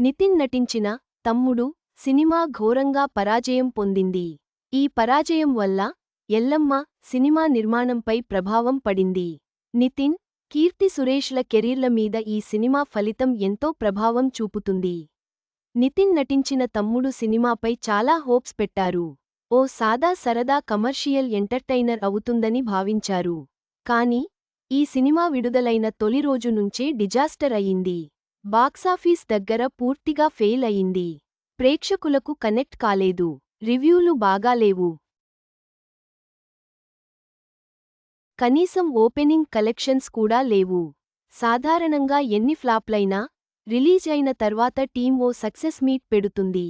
నితిన్ నటించిన తమ్ముడు సినిమా ఘోరంగా పరాజయం పొందింది. ఈ పరాజయం వల్ల ఎల్లమ్మ సినిమా నిర్మాణంపై ప్రభావం పడింది. నితిన్ కీర్తి సురేష్ల కెరీర్ల మీద ఈ సినిమా ఫలితం ఎంతో ప్రభావం చూపుతుంది. నితిన్ నటించిన తమ్ముడు సినిమాపై చాలా హోప్స్ పెట్టారు. ఓ సాదా సరదా కమర్షియల్ ఎంటర్టైనర్ అవుతుందని భావించారు. కాని ఈ సినిమా విడుదలైన తొలి రోజు నుంచే డిజాస్టర్ అయింది బాక్సాఫీస్ దగ్గర పూర్తిగా ఫెయిల్ అయింది. ప్రేక్షకులకు కనెక్ట్ కాలేదు. రివ్యూలు బాగాలేవు కనీసం ఓపెనింగ్ కలెక్షన్స్ కూడా లేవు. సాధారణంగా ఎన్ని ఫ్లాప్లైనా రిలీజ్ అయిన తర్వాత టీం ఓ సక్సెస్ మీట్ పెడుతుంది.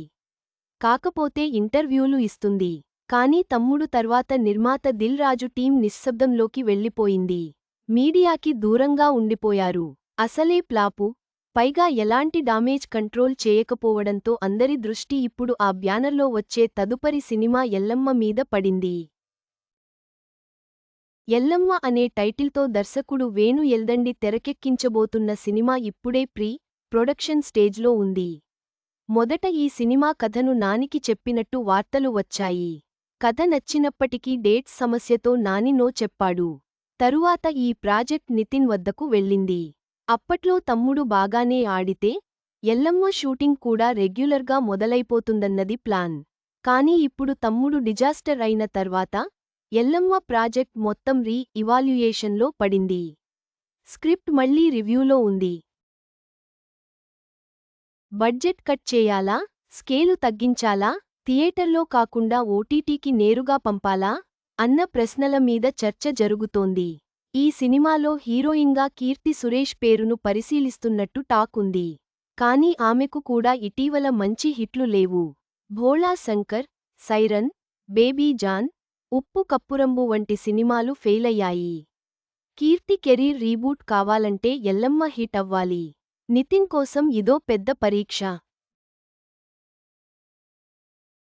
కాకపోతే ఇంటర్వ్యూలు ఇస్తుంది. కానీ తమ్ముడు తర్వాత నిర్మాత దిల్ రాజు టీం నిశ్శబ్దంలోకి వెళ్ళిపోయింది. మీడియాకి దూరంగా ఉండిపోయారు. అసలే ప్లాపు పైగా ఎలాంటి డామేజ్ కంట్రోల్ చేయకపోవడంతో అందరి దృష్టి ఇప్పుడు ఆ బ్యానర్లో వచ్చే తదుపరి సినిమా ఎల్లమ్మ మీద పడింది. ఎల్లమ్మ అనే టైటిల్తో దర్శకుడు వేణు ఎల్దండి తెరకెక్కించబోతున్న సినిమా ఇప్పుడే ప్రీ ప్రొడక్షన్ స్టేజ్లో ఉంది. మొదట ఈ సినిమా కథను నానికి చెప్పినట్టు వార్తలు వచ్చాయి. కథ నచ్చినప్పటికీ డేట్స్ సమస్యతో నాని నో చెప్పాడు. తరువాత ఈ ప్రాజెక్ట్ నితిన్ వద్దకు వెళ్ళింది. అప్పట్లో తమ్ముడు బాగానే ఆడితే ఎల్లమ్మ షూటింగ్ కూడా రెగ్యులర్గా మొదలైపోతుందన్నది ప్లాన్. కానీ ఇప్పుడు తమ్ముడు డిజాస్టర్ అయిన తర్వాత ఎల్లమ్మ ప్రాజెక్ట్ మొత్తం రీ ఇవాల్యుయేషన్లో పడింది. స్క్రిప్ట్ మళ్ళీ రివ్యూలో ఉంది. బడ్జెట్ కట్ చేయాలా? స్కేలు తగ్గించాలా? థియేటర్లో కాకుండా ఓటీటీకి నేరుగా పంపాలా? అన్న ప్రశ్నల మీద చర్చ జరుగుతోంది. ఈ సినిమాలో హీరోయిన్గా కీర్తి సురేష్ పేరును పరిశీలిస్తున్నట్టు టాక్ ఉంది. కానీ ఆమెకు కూడా ఇటీవల మంచి హిట్లు లేవు. Bhola Shankar siren baby John Uppu Kappurambu వంటి సినిమాలు ఫెయిలయ్యాయి. కీర్తి కెరీర్ రీబూట్ కావాలంటే ఎల్లమ్మ హిట్ అవ్వాలి. నితిన్ కోసం ఇదో పెద్ద పరీక్ష.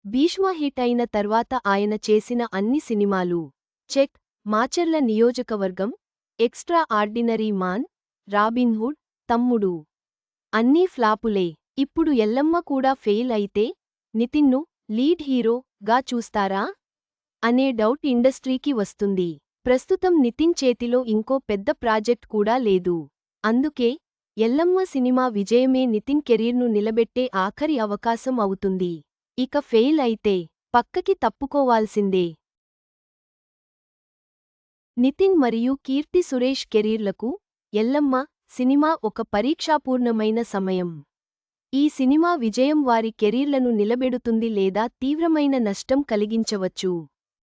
భీష్మ హిట్ అయిన తర్వాత ఆయన చేసిన అన్ని సినిమాలు. చెక్ మాచర్ల నియోజకవర్గం ఎక్స్ట్రా ఆర్డినరీ మాన్ రాబిన్హుడ్ తమ్ముడు. అన్నీ ఫ్లాపులే. ఇప్పుడు ఎల్లమ్మ కూడా ఫెయిల్ అయితే నితిన్ను లీడ్ హీరో గా చూస్తారా? అనే డౌట్ ఇండస్ట్రీకి వస్తుంది. ప్రస్తుతం నితిన్ చేతిలో ఇంకో పెద్ద ప్రాజెక్ట్ కూడా లేదు. అందుకే ఎల్లమ్మ సినిమా విజయమే నితిన్ కెరీర్ను నిలబెట్టే ఆఖరి అవకాశం అవుతుంది. ఇక ఫెయిల్ అయితే పక్కకి తప్పుకోవాల్సిందే. నితిన్ మరియు కీర్తి సురేష్ కెరీర్లకు ఎల్లమ్మ సినిమా ఒక పరీక్షాపూర్ణమైన సమయం. ఈ సినిమా విజయం వారి కెరీర్లను నిలబెడుతుంది లేదా తీవ్రమైన నష్టం కలిగించవచ్చు.